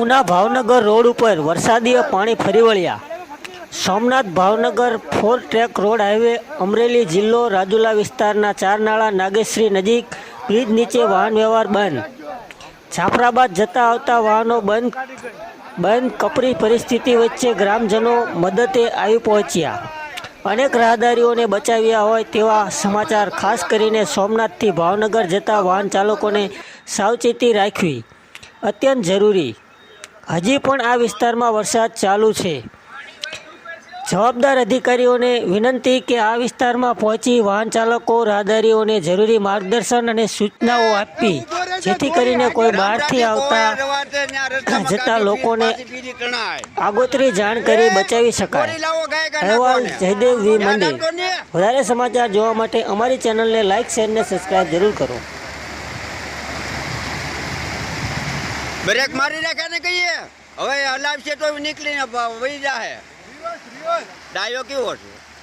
Una Bhavnagar road ઉપર વરસાદીય પાણી ફરી વળ્યા. Somnath Bhavnagar four track road highway, Amreli જિલ્લો, રાજુલા વિસ્તારના ચારનાળા નાગેશ્રી નજીક બ્રિજ નીચે વાહન વ્યવહાર બંધ. જાફરાબાદ જતા આવતા વાહનો બંધ બંધ કપરી પરિસ્થિતિ વચ્ચે ગ્રામજનો મદદે આવી પહોંચ્યા. અનેક રાહદારીઓને બચાવ્યા હોય તેવા સમાચાર ખાસ કરીને સોમનાથથી ભાવનગર જતા વાહન ચાલકોને સાવચેતી રાખવી અત્યંત જરૂરી. હજી પણ આ વિસ્તારમાં વરસાદ ચાલુ છે. જવાબદાર અધિકારીઓને વિનંતી કે આ વિસ્તારમાં પહોંચી વાહન ચાલકો, રાહદારીઓને જરૂરી માર્ગદર્શન અને સૂચનાઓ આપવી જેથી કરીને કોઈ બહારથી આવતા જતા લોકોને આગોતરી જાણ કરી બચાવી શકાય. અહેવાલ જયદેવ વી. મંદિર વધારે સમાચાર જોવા માટે અમારી ચેનલને લાઇક શેર અને સબસ્ક્રાઈબ જરૂર કરો. બ્રેક મારી રાખે ને કહીએ. હવે હલાવશે તો નીકળીને વહી જાહે. ડાયો કેવો છે?